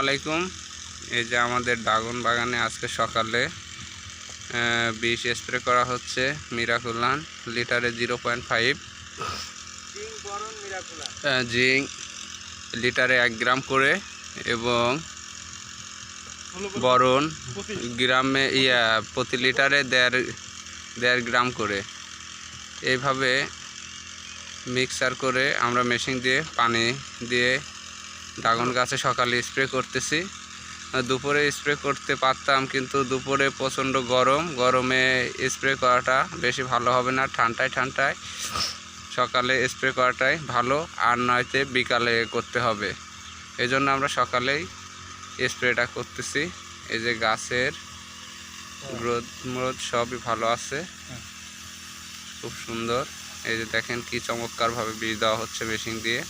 আলাইকুম এই যে আমাদের ড্রাগন বাগানে আজকে সকালে বিষ স্প্রে করা হচ্ছে মিরাকুলান লিটারে জিরো পয়েন্ট ফাইভ। জিঙ্ক লিটারে এক গ্রাম করে এবং বরণ গ্রামে ইয়া প্রতি লিটারে দেড় দেড় গ্রাম করে। এইভাবে মিক্সার করে আমরা মেশিন দিয়ে পানি দিয়ে ড্রাগন গাছে সকালে স্প্রে করতেছি। দুপুরে স্প্রে করতে পারতাম, কিন্তু দুপুরে প্রচণ্ড গরম। গরমে স্প্রে করাটা বেশি ভালো হবে না, ঠান্ডায় ঠান্ডায়। সকালে স্প্রে করাটাই ভালো, আর নয়তে বিকালে করতে হবে। এই জন্য আমরা সকালেই স্প্রেটা করতেছি। এই যে গাছের গ্রোথ ম্রোথ সবই ভালো আছে। খুব সুন্দর। এই যে দেখেন কি চমৎকারভাবে বীজ দেওয়া হচ্ছে মেশিন দিয়ে।